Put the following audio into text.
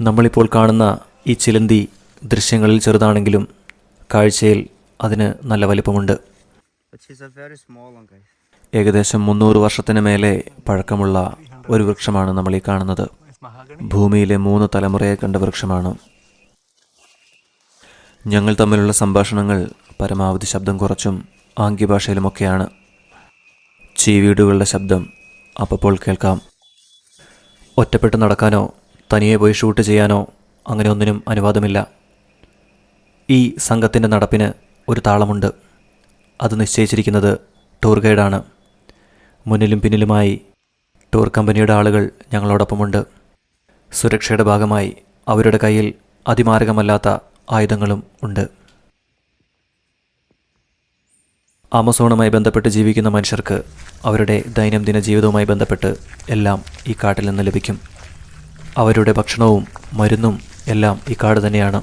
നമ്മളിപ്പോൾ കാണുന്ന ഈ ചിലന്തി ദൃശ്യങ്ങളിൽ ചെറുതാണെങ്കിലും കാഴ്ചയിൽ അതിന് നല്ല വലിപ്പമുണ്ട്. ഏകദേശം മുന്നൂറ് വർഷത്തിന് മേലെ പഴക്കമുള്ള ഒരു വൃക്ഷമാണ് നമ്മൾ ഈ കാണുന്നത്. ഭൂമിയിലെ മൂന്ന് തലമുറയെ കണ്ട വൃക്ഷമാണ്. ഞങ്ങൾ തമ്മിലുള്ള സംഭാഷണങ്ങൾ പരമാവധി ശബ്ദം കുറച്ചും ആംഗ്യഭാഷയിലുമൊക്കെയാണ്. ചീവീടുകളുടെ ശബ്ദം അപ്പോൾ കേൾക്കാം. ഒറ്റപ്പെട്ട് നടക്കാനോ തനിയെ പോയി ഷൂട്ട് ചെയ്യാനോ അങ്ങനെ ഒന്നിനും അനുവാദമില്ല. ഈ സംഘത്തിന്റെ നടപ്പിന് ഒരു താളമുണ്ട്. അത് നിശ്ചയിച്ചിരിക്കുന്നത് ടൂർ ഗൈഡാണ് മുന്നിലും പിന്നിലുമായി ടൂർ കമ്പനിയുടെ ആളുകൾ ഞങ്ങളോടൊപ്പമുണ്ട്. സുരക്ഷയുടെ ഭാഗമായി അവരുടെ കയ്യിൽ അതിമാരകമല്ലാത്ത ആയുധങ്ങളും ഉണ്ട്. ആമസോണുമായി ബന്ധപ്പെട്ട് ജീവിക്കുന്ന മനുഷ്യർക്ക് അവരുടെ ദൈനംദിന ജീവിതവുമായി ബന്ധപ്പെട്ട് എല്ലാം ഈ കാട്ടിൽ നിന്ന് ലഭിക്കും. അവരുടെ ഭക്ഷണവും മരുന്നും എല്ലാം ഈ കാട് തന്നെയാണ്.